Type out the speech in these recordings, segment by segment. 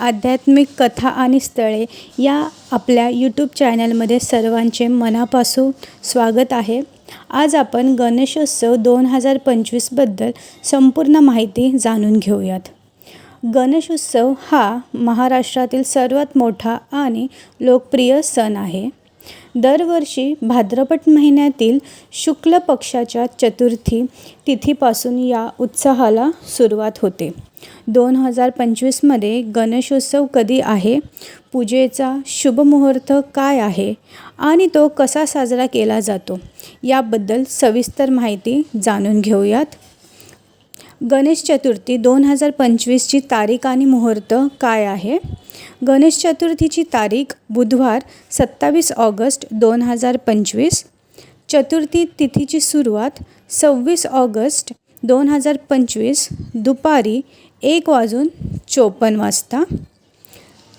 आध्यात्मिक कथा आणि स्थळे या आपल्या यूट्यूब चॅनलमध्ये सर्वांचे मनापासून स्वागत आहे. आज आपण गणेशोत्सव दोन हजार पंचवीसबद्दल संपूर्ण माहिती जाणून घेऊयात. गणेशोत्सव हा महाराष्ट्रातील सर्वात मोठा आणि लोकप्रिय सण आहे. दरवर्षी भाद्रपद महिन्यातील शुक्ल पक्षाच्या चतुर्थी तिथीपासून या उत्साहाला सुरुवात होते. दोन हजार पंचवीसमध्ये गणेशोत्सव कधी आहे? पूजेचा शुभमुहूर्त काय आहे? आणि तो कसा साजरा केला जातो? याबद्दल सविस्तर माहिती जाणून घेऊयात. गणेश चतुर्थी दोन हजार पंचवीसची तारीख आणि मुहूर्त काय आहे? गणेश चतुर्थीची तारीख बुधवार सत्तावीस ऑगस्ट दोन हजार पंचवीस. चतुर्थी तिथीची सुरुवात सव्वीस ऑगस्ट दोन हजार पंचवीस दुपारी एक वाजून चोपन्न वाजता.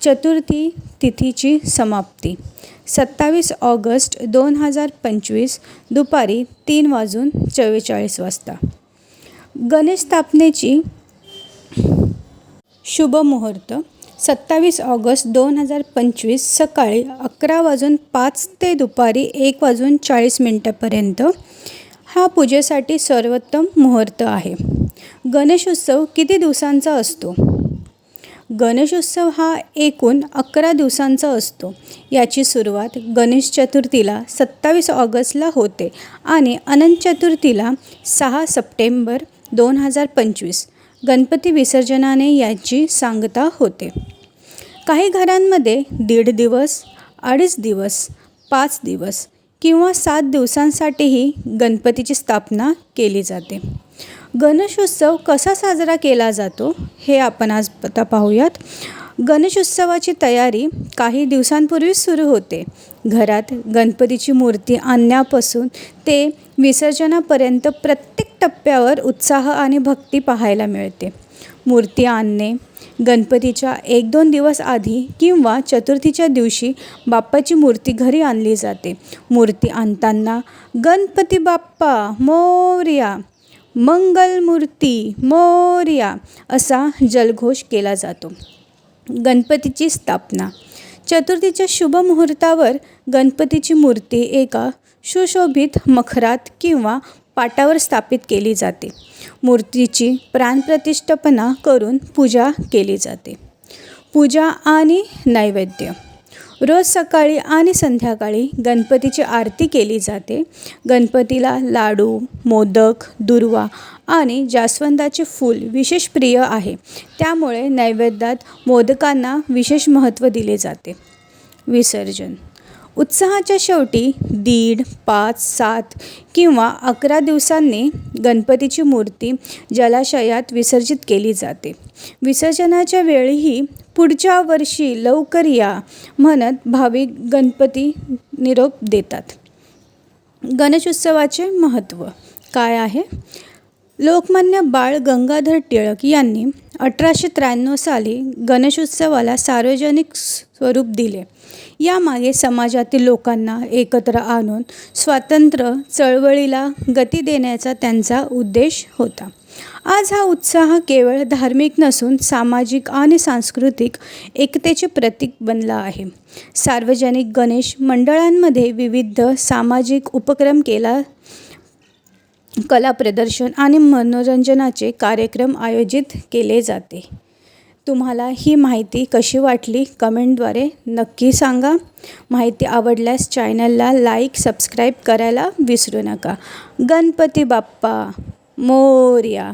चतुर्थी तिथीची समाप्ती सत्तावीस ऑगस्ट दोन हजार पंचवीस दुपारी तीन वाजून चव्वेचाळीस वाजता. गणेश स्थापनेची शुभ मुहूर्त सत्तावीस ऑगस्ट दोन हजार पंचवीस सकाळी अकरा वाजून पाच ते दुपारी एक वाजून चाळीस मिनटापर्यंत हा पूजेसाठी सर्वोत्तम मुहूर्त आहे. गणेशोत्सव किती दिवसांचा असतो? गणेशोत्सव हा एकूण अकरा दिवसांचा असतो. याची सुरुवात गणेश चतुर्थीला सत्तावीस ऑगस्टला होते आणि अनंत चतुर्थीला सहा सप्टेंबर दोन हजार पंचवीस. गणपती विसर्जनाने याची सांगता होते. काही घरांमध्ये दीड दिवस अडीच दिवस पाच दिवस किंवा सात दिवसांसाठीही गणपतीची स्थापना केली जाते. गणेशोत्सव कसा साजरा केला जातो हे आपण आज आता पाहूयात. गणेशोत्सवाची तयारी काही दिवसांपूर्वीच सुरू होते. घरात गणपतीची मूर्ती आणण्यापासून ते विसर्जनापर्यंत प्रत्येक टप्प्यावर उत्साह आणि भक्ती पाहायला मिळते. मूर्ती आणणे गणपतीच्या एक दोन दिवस आधी किंवा चतुर्थीच्या दिवशी बाप्पाची मूर्ती घरी आणली जाते. मूर्ती आणताना गणपती बाप्पा मोर्या मंगलमूर्ती मोर्या असा जलघोष केला जातो. गणपतीची स्थापना. चतुर्थीच्या शुभ मुहूर्तावर गणपतीची मूर्ती एका सुशोभित मखरात किंवा पाटावर स्थापित केली जाते. मूर्तीची प्राणप्रतिष्ठापना करून पूजा केली जाते. पूजा आणि नैवेद्य. रोज सकाळी आणि संध्याकाळी गणपतीची आरती केली जाते. गणपतीला लाडू मोदक दुर्वा आणि जास्वंदाचे फूल विशेष प्रिय आहे. त्यामुळे नैवेद्यात मोदकांना विशेष महत्त्व दिले जाते. विसर्जन. उत्साहाच्या शेवटी दीड पाच सात किंवा अकरा दिवसांनी गणपतीची मूर्ती जलाशयात विसर्जित केली जाते. विसर्जनाच्या वेळीही पुढच्या वर्षी लवकर या म्हणत भाविक गणपती निरोप देतात. गणेशोत्सवाचे महत्त्व काय आहे? लोकमान्य बाळ गंगाधर टिळक यांनी अठराशे त्र्याण्णव साली गणेशोत्सवाला सार्वजनिक स्वरूप दिले. यामागे समाजातील लोकांना एकत्र आणून स्वातंत्र्य चळवळीला गती देण्याचा त्यांचा उद्देश होता. आज हा उत्साह केवळ धार्मिक नसून सामाजिक आणि सांस्कृतिक एकतेचे प्रतीक बनला आहे. सार्वजनिक गणेश मंडळांमध्ये विविध सामाजिक उपक्रम केला कला प्रदर्शन आणि मनोरंजनाचे कार्यक्रम आयोजित केले जाते. तुम्हाला ही माहिती कशी वाटली कमेंटद्वारे नक्की सांगा. माहिती आवडल्यास चॅनलला लाईक सबस्क्राईब करायला विसरू नका. गणपती बाप्पा मोर्या.